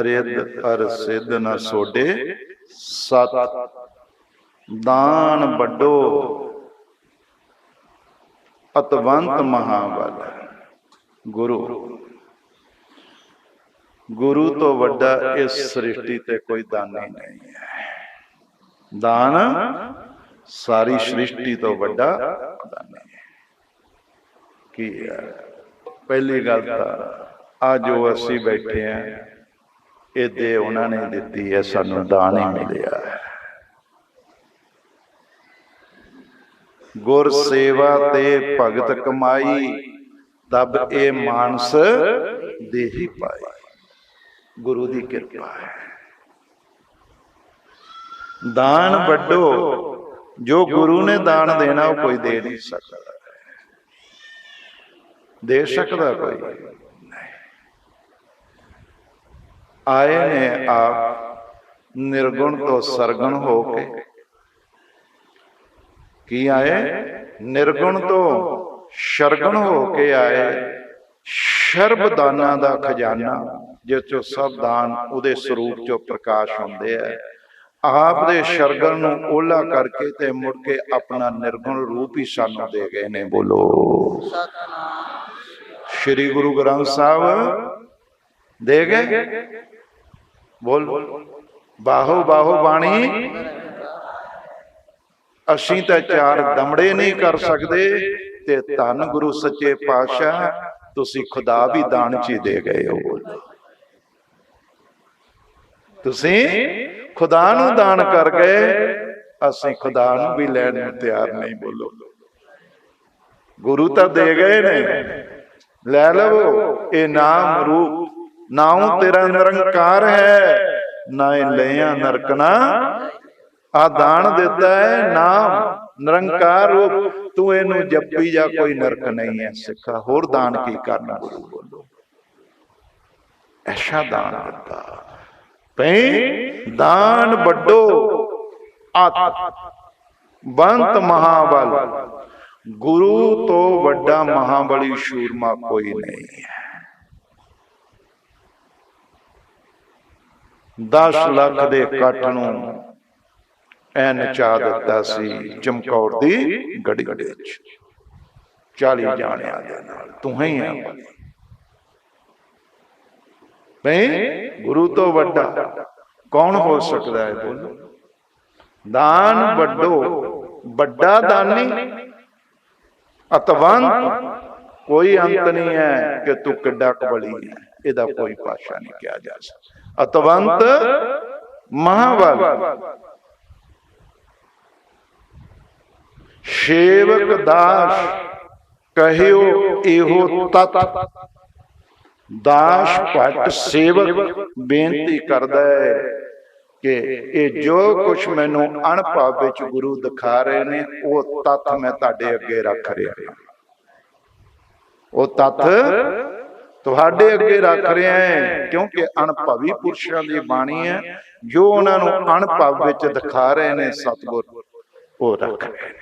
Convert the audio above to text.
ਅਰਿਦ ਅਰ ਸਿੱਧ ਨ ਸੋਡੇ ਸਤ। ਦਾਨ ਵੱਡੋ ਅਤਵੰਤ ਮਹਾਬਲ ਗੁਰੂ। ਗੁਰੂ। ਤੋਂ ਵੱਡਾ ਇਸ ਸ੍ਰਿਸ਼ਟੀ ਤੇ ਕੋਈ ਦਾਨੀ ਨਹੀਂ ਹੈ। ਦਾਨ ਸਾਰੀ ਸ੍ਰਿਸ਼ਟੀ ਤੋਂ ਵੱਡਾ ਦਾਨੀ ਹੈ। ਕੀ ਹੈ? ਪਹਿਲੀ ਗੱਲ ਤਾਂ ਆ ਜੋ ਅਸੀਂ ਬੈਠੇ ਆ ਇਹ ਦੇ ਉਹਨਾਂ ਨੇ ਦਿੱਤੀ ਹੈ, ਸਾਨੂੰ ਦਾਨ ਹੀ ਮਿਲਿਆ ਹੈ। ਗੁਰ ਸੇਵਾ ਤੇ ਭਗਤ ਕਮਾਈ, ਤਬ ਇਹ ਮਾਨਸ ਦੇਹੀ ਪਾਈ ਗੁਰੂ ਦੀ ਕਿਰਪਾ ਹੈ। ਦਾਨ ਵੱਡੋ, ਜੋ ਗੁਰੂ ਨੇ ਦਾਨ ਦੇਣਾ, ਉਹ ਕੋਈ ਦੇ ਨਹੀਂ ਸਕਦਾ। ਦੇ ਸਕਦਾ ਕੋਈ। ਆਏ ਨੇ ਆਪ ਨਿਰਗੁਣ ਤੋਂ ਸਰਗੁਣ ਹੋ ਕੇ। ਕੀ ਆਏ? ਨਿਰਗੁਣ ਤੋਂ ਸ਼ਰਗੁਣ ਹੋ ਕੇ ਆਏ। ਸ਼ਰਬ ਦਾਨਾਂ ਦਾ ਖਜ਼ਾਨਾ ਜਿਸ ਚੋਂ ਸਭ ਦਾਨ ਉਹਦੇ ਸਰੂਪ ਚੋਂ ਪ੍ਰਕਾਸ਼ ਹੁੰਦੇ ਆ। ਆਪ ਦੇ ਸ਼ਰਗਣ ਨੂੰ ਓਲਾ ਕਰਕੇ ਤੇ ਮੁੜ ਕੇ ਆਪਣਾ ਨਿਰਗੁਣ ਰੂਪ ਹੀ ਸਾਨੂੰ ਦੇ ਗਏ ਨੇ ਬੋਲੋ। ਸ੍ਰੀ ਗੁਰੂ ਗ੍ਰੰਥ ਸਾਹਿਬ ਦੇ ਗਏ? ਬੋਲ। ਬਾਹੋ ਬਾਹੋ ਬਾਣੀ। ਅਸੀਂ ਤਾਂ ਚਾਰ ਦਮੜੇ ਨਹੀਂ ਕਰ ਸਕਦੇ ਤੇ ਧੰਨ ਗੁਰੂ ਸੱਚੇ ਪਾਤਸ਼ਾਹ, ਤੁਸੀਂ ਖੁਦਾ ਵੀ ਦਾਨ ਚ ਦੇ ਗਏ ਹੋ। ਬੋਲੋ ਤੁਸੀਂ ਖੁਦਾ ਨੂੰ ਦਾਨ ਕਰ ਗਏ, ਅਸੀਂ ਖੁਦਾ ਨੂੰ ਵੀ ਲੈਣ ਨੂੰ ਤਿਆਰ ਨਹੀਂ ਬੋਲੋ। ਗੁਰੂ ਤਾਂ ਦੇ ਗਏ ਨੇ। ਲੈ ਲਵੋ, ਇਹ ਨਾਮ ਰੂਪ ਨਾਉ ਤੇਰਾ ਨਿਰੰਕਾਰ ਹੈ। ਨਾ ਇਹ ਲਿਆ ਨਰਕਣਾ ਆ ਦਾਨ ਦਿੱਤਾ ਹੈ ਨਾਮ ਨਿਰੰਕਾਰ ਰੂਪ। ਤੂੰ ਇਹਨੂੰ ਜਪੀ ਜਾ ਕੋਈ ਨਰਕ ਨਹੀਂ ਹੈ ਸਿੱਖਾ। ਹੋਰ ਦਾਨ ਕੀ ਕਰਨਾ ਗੁਰੂ ਬੋਲੋ ਐਸਾ ਦਾਨ ਦਿੱਤਾ। ਪੈ ਦਾਨ ਵੱਡੋ ਆਤ। ਬੰਤ ਮਹਾਬਲ। ਗੁਰੂ ਤੋਂ ਵੱਡਾ ਮਹਾਬਲੀ ਸ਼ੂਰਮਾ ਕੋਈ ਨਹੀਂ ਹੈ। 10 ਲੱਖ ਦੇ ਇਕੱਠ ਨੂੰ ਐ ਨਚਾ ਦਿੱਤਾ ਸੀ ਚਮਕੌਰ ਦੀ ਗੜੀ ਵਿੱਚ। 40 ਜਾਣਿਆਂ ਦੇ ਨਾਲ। ਤੂੰ ਹੀ ਆ। ਬਈ ਗੁਰੂ ਤੋਂ ਵੱਡਾ ਕੌਣ ਹੋ ਸਕਦਾ ਹੈ ਬੋਲੋ। ਦਾਨ ਵੱਡੋ ਵੱਡਾ ਦਾਨੀ। ਅਤਵੰਤ ਕੋਈ ਅੰਤ ਨਹੀਂ ਹੈ ਕਿ ਤੂੰ ਕਿੱਡਾ ਕਬਲੀ ਹੈ ਇਹਦਾ ਕੋਈ ਭਾਸ਼ਾ ਨਹੀਂ ਕਿਹਾ ਜਾ ਸਕਦਾ। ਅਤਵੰਤ ਮਹਾਬਲ ਸੇਵਕ ਦਾਸ ਕਹਿਓ ਇਹੋ ਤਤ ਦਾਸ ਭਟ ਸੇਵਕ ਬੇਨਤੀ ਕਰਦਾ ਹੈ ਕਿ ਇਹ ਜੋ ਕੁਝ ਮੈਨੂੰ ਅਣਭਾਵ ਵਿੱਚ ਗੁਰੂ ਦਿਖਾ ਰਹੇ ਨੇ ਉਹ ਤੱਥ ਮੈਂ ਤੁਹਾਡੇ ਅੱਗੇ ਰੱਖ ਰਿਹਾ ਉਹ ਤੱਥ ਤੁਹਾਡੇ ਅੱਗੇ ਰੱਖ ਰਿਹਾ ਹੈ, ਕਿਉਂਕਿ ਅਣਭਵੀ ਪੁਰਸ਼ਾਂ ਦੀ ਬਾਣੀ ਹੈ, ਜੋ ਉਹਨਾਂ ਨੂੰ ਅਣਭਵ ਵਿੱਚ ਦਿਖਾ ਰਹੇ ਨੇ ਸਤਿਗੁਰ। ਉਹ ਰੱਖ ਰਹੇ ਨੇ।